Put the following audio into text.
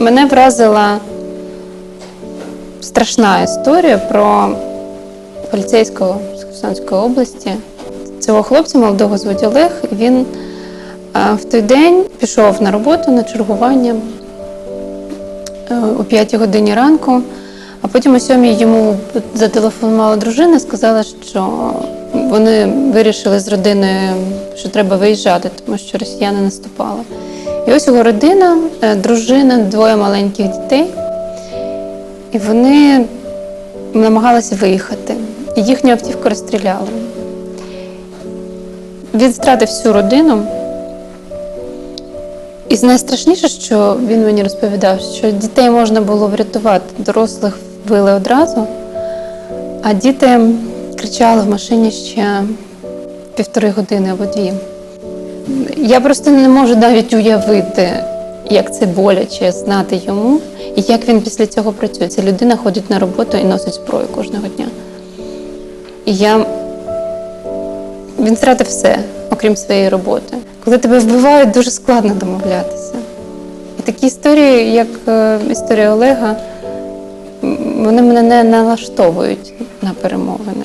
Мене вразила страшна історія про поліцейського з Херсонської області. Цього хлопця молодого звуть Олег. Він е, в той день пішов на роботу на чергування е, о 5 годині ранку, а потім о 7 йому зателефонувала дружина, сказала, що вони вирішили з родиною, що треба виїжджати, тому що росіяни наступали. І ось його родина, е, дружина, двоє маленьких дітей. І вони намагалися виїхати. І їхню автівку розстріляли. Він втратив всю родину. І найстрашніше, що він мені розповідав, що дітей можна було врятувати, дорослих вбили одразу, а діти кричали в машині ще півтори години або дві. Я просто не можу навіть уявити, як це боляче знати йому, і як він після цього працює. Ця людина ходить на роботу і носить зброю кожного дня. І я він втратив все, окрім своєї роботи. Коли тебе вбивають, дуже складно домовлятися. І такі історії, як е, історія Олега, вони мене не налаштовують на перемовини.